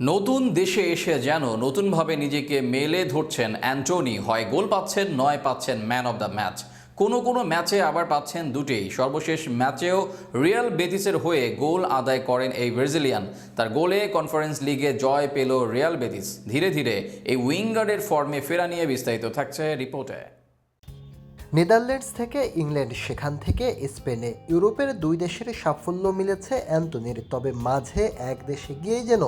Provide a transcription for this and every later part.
নতুন দেশে এসে যেন নতুনভাবে নিজেকে মেলে ধরছেন অ্যান্টনি, হয় গোল পাচ্ছেন, নয় পাচ্ছেন ম্যান অব দ্য ম্যাচ। কোনো কোনো ম্যাচে আবার পাচ্ছেন দুটেই। সর্বশেষ ম্যাচেও রিয়াল বেতিসের হয়ে গোল আদায় করেন এই ব্রাজিলিয়ান। তার গোলে কনফারেন্স লিগে জয় পেল রিয়াল বেতিস। ধীরে ধীরে এই উইঙ্গারের ফর্মে ফেরা নিয়ে বিস্তারিত থাকছে রিপোর্টে। নেদারল্যান্ডস থেকে ইংল্যান্ড, সেখান থেকে স্পেনে। ইউরোপের দুই দেশের সাফল্য মিলেছে অ্যান্টনির, তবে মাঝে এক দেশে গিয়েই যেন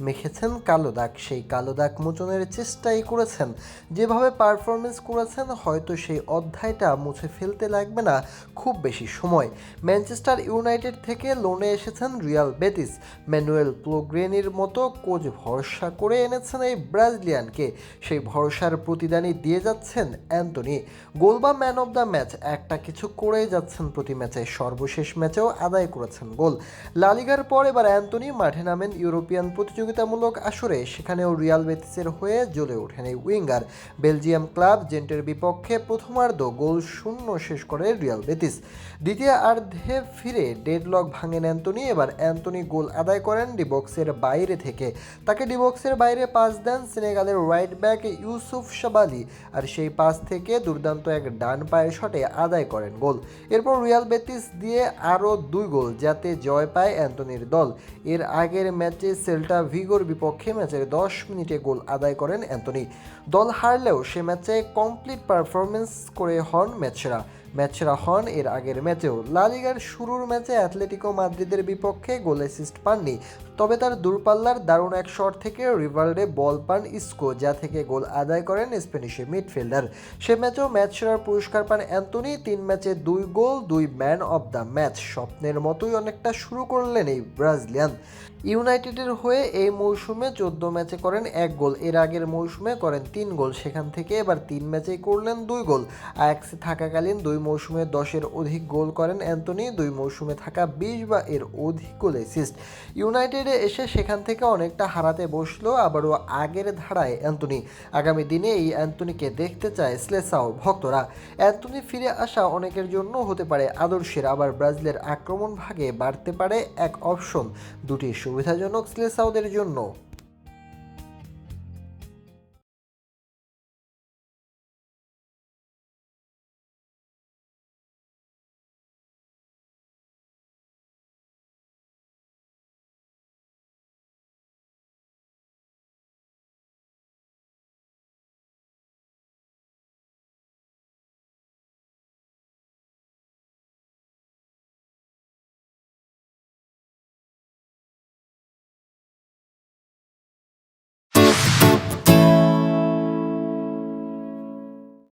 মেখেছেন কালো দাগ সেই কালো দাগ মোচনের চেষ্টাই করেছেন। যেভাবে পারফরমেন্স করেছেন, হয়তো সেই অধ্যায়টা মুছে ফেলতে লাগবে না খুব বেশি সময়। ম্যানচেস্টার ইউনাইটেড থেকে লোনে এসেছেন রিয়াল বেতিস। ম্যানুয়েল প্লোগ্রেনির মতো কোচ ভরসা করে এনেছেন এই ব্রাজিলিয়ানকে। সেই ভরসার প্রতিদানই দিয়ে যাচ্ছেন অ্যান্টনি। গোল বা ম্যান অব দ্য ম্যাচ একটা কিছু করেই যাচ্ছেন প্রতি ম্যাচে। সর্বশেষ ম্যাচেও আদায় করেছেন গোল। লালিগার পর এবার অ্যান্টনি মাঠে নামেন ইউরোপিয়ান প্রতিযোগিতামূলক আসরে। সেখানেও রিয়াল বেতিসের হয়ে জ্বলে ওঠেন এই উইঙ্গার। বেলজিয়াম ক্লাব জেন্টের বিপক্ষে প্রথমার্ধ গোল শূন্য শেষ করে রিয়াল বেতিস। দ্বিতীয় আর্ধে ফিরে ডেডলক ভাঙেন অ্যান্টনি এবার অ্যান্টনি গোল আদায় করেন ডিবক্সের বাইরে থেকে। তাকে ডিবক্সের বাইরে পাস দেন সেনেগালের রাইট ব্যাক ইউসুফ শাবালি। আর সেই পাস থেকে দুর্দান্ত এক ডান পায়ের শটে আদায় করেন গোল। এরপর রিয়াল বেতিস দিয়ে আরও দুই গোল, যাতে জয় পায় অ্যান্টনির দল। এর আগের ম্যাচে সেল্টা ভিগোর বিপক্ষে ম্যাচের দশ মিনিটে গোল আদায় করেন অ্যান্টনি। দল হারলেও সে ম্যাচে কমপ্লিট পারফরমেন্স করে হন ম্যাচেরা ম্যাচেরা হন এর আগের ম্যাচেও লালিগার শুরুর ম্যাচে অ্যাথলেটিকো মাদ্রিদের বিপক্ষে গোল অ্যাসিস্ট পাননি, তবে তার দূরপাল্লার দারুণ এক শট থেকে রিভালডে বল পান ইস্কো, যা থেকে গোল আদায় করেন স্প্যানিশ মিডফিল্ডার। সে ম্যাচেও ম্যাচ সেরার পুরস্কার পান অ্যান্টনি তিন ম্যাচে দুই গোল, দুই ম্যান অব দ্য ম্যাচ। স্বপ্নের মতোই অনেকটা শুরু করলেন এই ব্রাজিলিয়ান। ইউনাইটেডের হয়ে এই মৌসুমে চোদ্দ ম্যাচে করেন এক গোল, এর আগের মৌসুমে করেন তিন গোল, সেখান থেকে এবার তিন ম্যাচেই করলেন দুই গোল। আয়াক্সে থাকাকালীন দুই মৌসুমে দশের অধিক গোল করেন অ্যান্টনি দুই মৌসুমে থাকা বিশ বা এর অধিক গোল অ্যাসিস্ট ইউনাইটেডে এসে সেখান থেকে অনেকটা হারাতে বসল আবারও আগের ধারায় অ্যান্টনি আগামী দিনে এই অ্যান্টনিকে দেখতে চায় স্লেসাও ভক্তরা। অ্যান্টনি ফিরে আসা অনেকের জন্য হতে পারে আদর্শের, আবার ব্রাজিলের আক্রমণ ভাগে বাড়তে পারে এক অপশন। দুটি সুবিধাজনক স্লেসাউদের জন্য।